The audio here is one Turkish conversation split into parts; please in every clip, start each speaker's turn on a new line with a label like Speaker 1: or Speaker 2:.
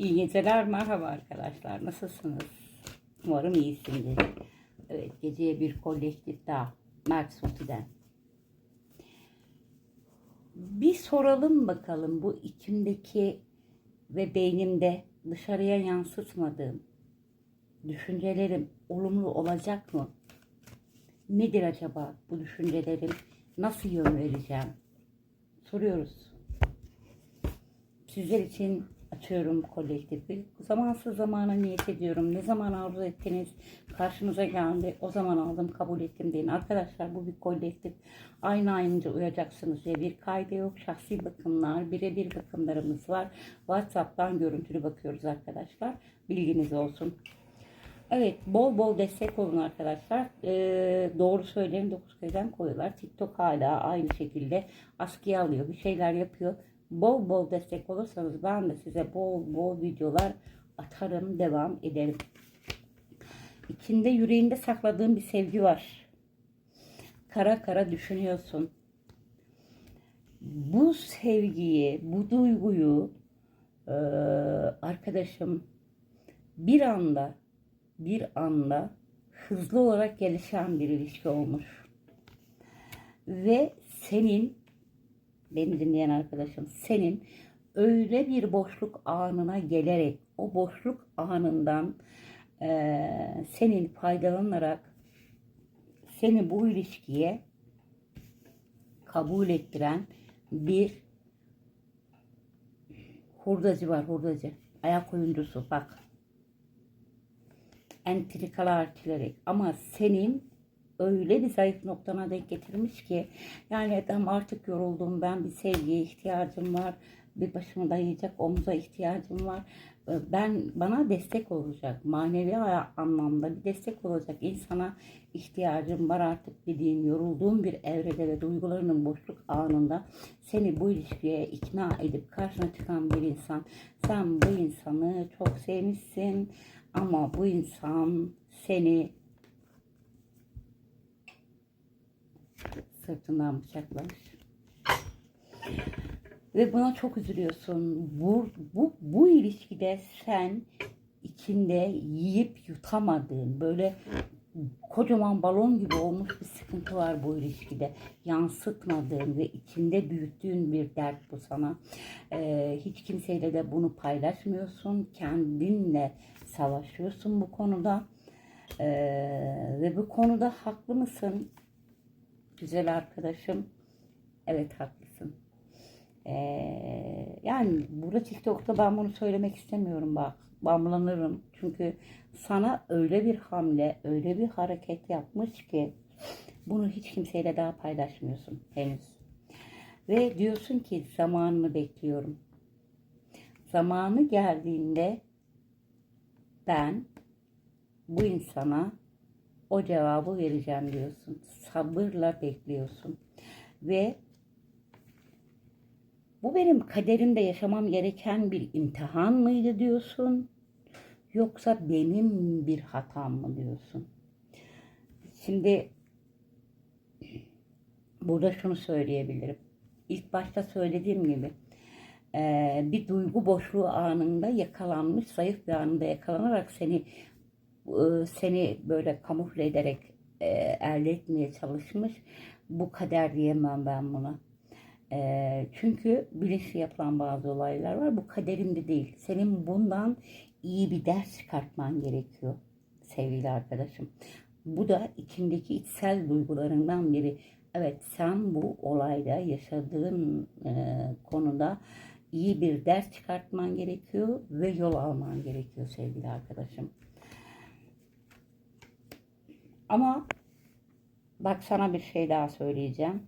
Speaker 1: İyi geceler, merhaba arkadaşlar. Nasılsınız? Umarım iyisinizdir. Evet, geceye bir kolektif daha. Mert Soti'den. Bir soralım bakalım bu içimdeki ve beynimde dışarıya yansıtmadığım düşüncelerim olumlu olacak mı? Nedir acaba bu düşüncelerim? Nasıl yön vereceğim? Soruyoruz. Sizler için açıyorum kolektifi. Zamansız zamana niyet ediyorum. Ne zaman arzu ettiniz? Karşınıza geldi. O zaman aldım, kabul ettim deyin. Arkadaşlar bu bir kolektif. Aynı aynıca uyacaksınız diye bir kaydı yok. Şahsi bakımlar, birebir bakımlarımız var. WhatsApp'tan görüntülü bakıyoruz arkadaşlar. Bilginiz olsun. Evet bol bol destek olun arkadaşlar. Ee, doğru söyleyin 9 köyden koyuyorlar. TikTok hala aynı şekilde askıya alıyor. Bir şeyler yapıyor. Bol bol destek olursanız ben de size bol bol videolar atarım. Devam ederim. İçinde yüreğinde sakladığım bir sevgi var. Kara kara düşünüyorsun. Bu sevgiyi, bu duyguyu ee, arkadaşım bir anda bir anda hızlı olarak gelişen bir ilişki olmuş. Ve senin, beni dinleyen arkadaşım, senin öyle bir boşluk anına gelerek o boşluk anından e, senin faydalanarak seni bu ilişkiye kabul ettiren bir hurdacı var hurdacı. Ayak oyuncusu bak entrikalar artilerek ama senin öyle bir zayıf noktana denk getirmiş ki yani adam artık yoruldum ben bir sevgiye ihtiyacım var bir başımı dayayacak omuza ihtiyacım var. Ben bana destek olacak manevi anlamda bir destek olacak insana ihtiyacım var artık dediğin yorulduğun bir evrede ve duygularının boşluk anında seni bu ilişkiye ikna edip karşına çıkan bir insan sen bu insanı çok sevmişsin ama bu insan seni sırtından bıçaklamış. Ve buna çok üzülüyorsun. Bu, bu, bu ilişkide sen içinde yiyip yutamadığın böyle kocaman balon gibi olmuş bir sıkıntı var bu ilişkide. Yansıtmadığın ve içinde büyüttüğün bir dert bu sana. Ee, hiç kimseyle de bunu paylaşmıyorsun. Kendinle savaşıyorsun bu konuda. Ee, ve bu konuda haklı mısın? Güzel arkadaşım. Evet haklısın. Ee, yani burada TikTok'ta ben bunu söylemek istemiyorum bak. Bağımlanırım. Çünkü sana öyle bir hamle, öyle bir hareket yapmış ki bunu hiç kimseyle daha paylaşmıyorsun henüz. Ve diyorsun ki zamanını bekliyorum. Zamanı geldiğinde ben bu insana o cevabı vereceğim diyorsun. Sabırla bekliyorsun. Ve bu benim kaderimde yaşamam gereken bir imtihan mıydı diyorsun? Yoksa benim bir hatam mı diyorsun? Şimdi burada şunu söyleyebilirim. İlk başta söylediğim gibi bir duygu boşluğu anında yakalanmış, zayıf bir anında yakalanarak seni seni böyle kamufle ederek elde etmeye çalışmış. Bu kader diyemem ben buna. E, çünkü bilinçli yapılan bazı olaylar var. Bu kaderinde değil. Senin bundan iyi bir ders çıkartman gerekiyor sevgili arkadaşım. Bu da içindeki içsel duygularından biri. Evet sen bu olayda yaşadığın e, konuda iyi bir ders çıkartman gerekiyor ve yol alman gerekiyor sevgili arkadaşım. Ama bak sana bir şey daha söyleyeceğim.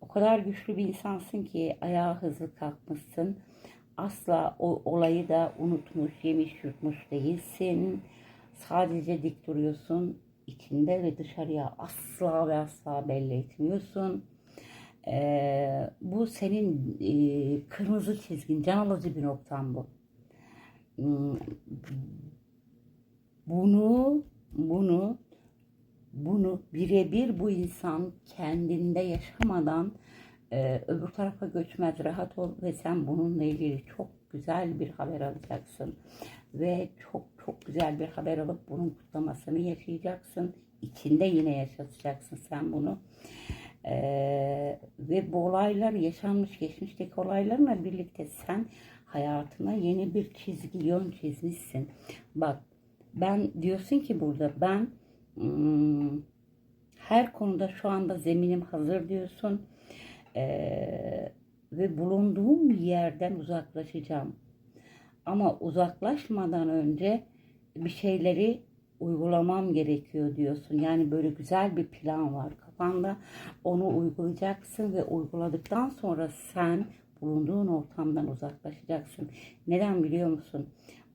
Speaker 1: O kadar güçlü bir insansın ki ayağa hızlı kalkmışsın. Asla o olayı da unutmuş, yemiş, yutmuş değilsin. Sadece dik duruyorsun. içinde ve dışarıya asla ve asla belli etmiyorsun. Ee, bu senin e, kırmızı çizgin, can alıcı bir noktan bu. Hmm, bunu, bunu bunu birebir bu insan kendinde yaşamadan e, öbür tarafa göçmez rahat ol ve sen bununla ilgili çok güzel bir haber alacaksın. Ve çok çok güzel bir haber alıp bunun kutlamasını yaşayacaksın. İçinde yine yaşatacaksın sen bunu. Ee, ve bu olaylar yaşanmış geçmişteki olaylarla birlikte sen hayatına yeni bir çizgi yön çizmişsin. Bak ben diyorsun ki burada ben her konuda şu anda zeminim hazır diyorsun. Ee, ve bulunduğum yerden uzaklaşacağım. Ama uzaklaşmadan önce bir şeyleri uygulamam gerekiyor diyorsun. Yani böyle güzel bir plan var kafanda. Onu uygulayacaksın ve uyguladıktan sonra sen bulunduğun ortamdan uzaklaşacaksın. Neden biliyor musun?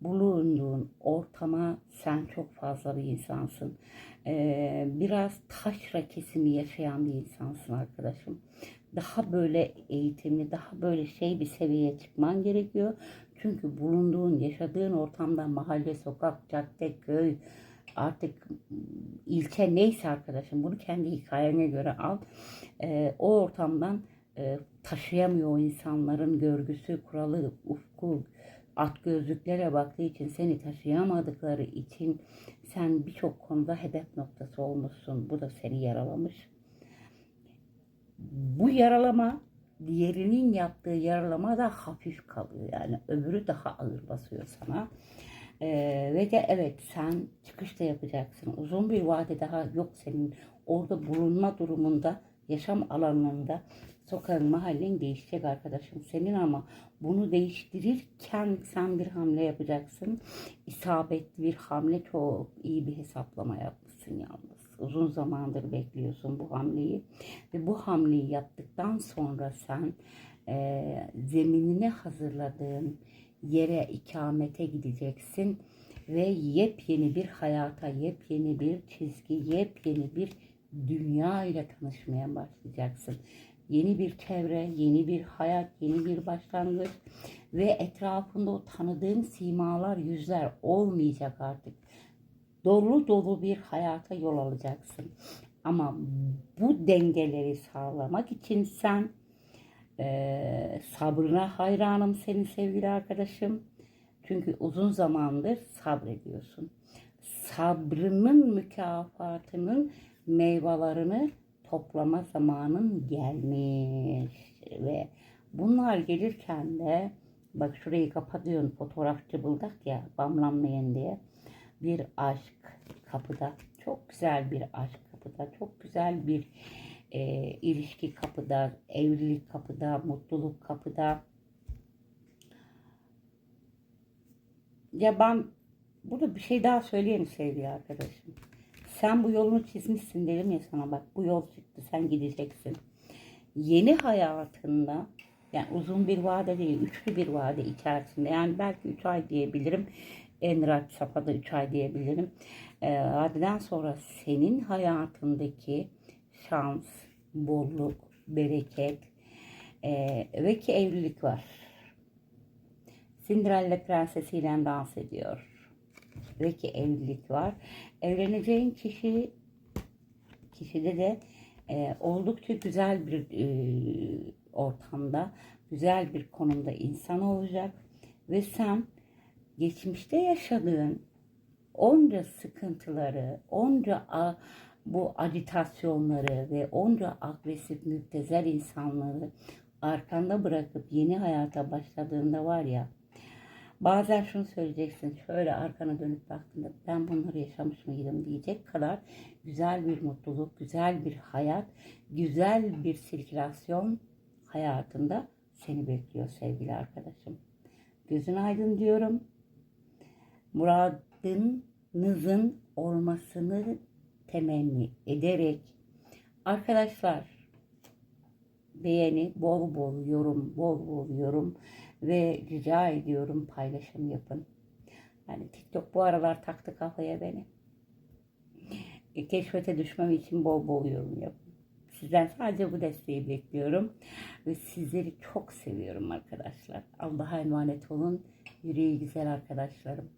Speaker 1: Bulunduğun ortama sen çok fazla bir insansın. Ee, biraz taşra kesimi yaşayan bir insansın arkadaşım. Daha böyle eğitimli, daha böyle şey bir seviyeye çıkman gerekiyor. Çünkü bulunduğun, yaşadığın ortamdan mahalle, sokak, cadde, köy, artık ilçe neyse arkadaşım bunu kendi hikayene göre al. Ee, o ortamdan e, taşıyamıyor insanların görgüsü, kuralı, ufku, at gözlüklere baktığı için seni taşıyamadıkları için sen birçok konuda hedef noktası olmuşsun. Bu da seni yaralamış. Bu yaralama diğerinin yaptığı yaralama da hafif kalıyor. Yani öbürü daha ağır basıyor sana. Ee, ve de evet sen çıkışta yapacaksın. Uzun bir vade daha yok senin orada bulunma durumunda, yaşam alanında sokağın mahallen değişecek arkadaşım senin ama bunu değiştirirken sen bir hamle yapacaksın. İsabetli bir hamle çok iyi bir hesaplama yapmışsın yalnız. Uzun zamandır bekliyorsun bu hamleyi ve bu hamleyi yaptıktan sonra sen e, zeminini hazırladığın yere ikamete gideceksin ve yepyeni bir hayata, yepyeni bir çizgi, yepyeni bir dünya ile tanışmaya başlayacaksın. Yeni bir çevre, yeni bir hayat, yeni bir başlangıç ve etrafında o tanıdığın simalar, yüzler olmayacak artık. Dolu dolu bir hayata yol alacaksın. Ama bu dengeleri sağlamak için sen ee, sabrına hayranım senin sevgili arkadaşım. Çünkü uzun zamandır sabrediyorsun. Sabrının mükafatının meyvelerini toplama zamanın gelmiş ve bunlar gelirken de bak şurayı kapatıyorum fotoğraf cıbıldak ya bamlanmayın diye bir aşk kapıda çok güzel bir aşk kapıda çok güzel bir e, ilişki kapıda, evlilik kapıda, mutluluk kapıda. Ya ben burada bir şey daha söyleyeyim sevgili arkadaşım. Sen bu yolunu çizmişsin dedim ya sana bak bu yol çıktı sen gideceksin. Yeni hayatında yani uzun bir vade değil üçlü bir vade içerisinde yani belki üç ay diyebilirim. En rahat safhada üç ay diyebilirim. E, vadeden sonra senin hayatındaki şans, bolluk, bereket e, ve ki evlilik var. Cinderella prensesiyle dans ediyor. Ve ki evlilik var. Evleneceğin kişi kişide de e, oldukça güzel bir e, ortamda, güzel bir konumda insan olacak ve sen geçmişte yaşadığın onca sıkıntıları, onca a, bu agitasyonları ve onca agresif müptezel insanları arkanda bırakıp yeni hayata başladığında var ya bazen şunu söyleyeceksin şöyle arkana dönüp baktığında ben bunları yaşamış mıydım diyecek kadar güzel bir mutluluk, güzel bir hayat, güzel bir sirkülasyon hayatında seni bekliyor sevgili arkadaşım. Gözün aydın diyorum. Muradınızın olmasını temenni ederek arkadaşlar beğeni, bol bol yorum, bol bol yorum ve rica ediyorum paylaşım yapın. Yani TikTok bu aralar taktı kafaya beni. E, keşfete düşmem için bol bol yorum yapın. Sizden sadece bu desteği bekliyorum. Ve sizleri çok seviyorum arkadaşlar. Allah'a emanet olun. Yüreği güzel arkadaşlarım.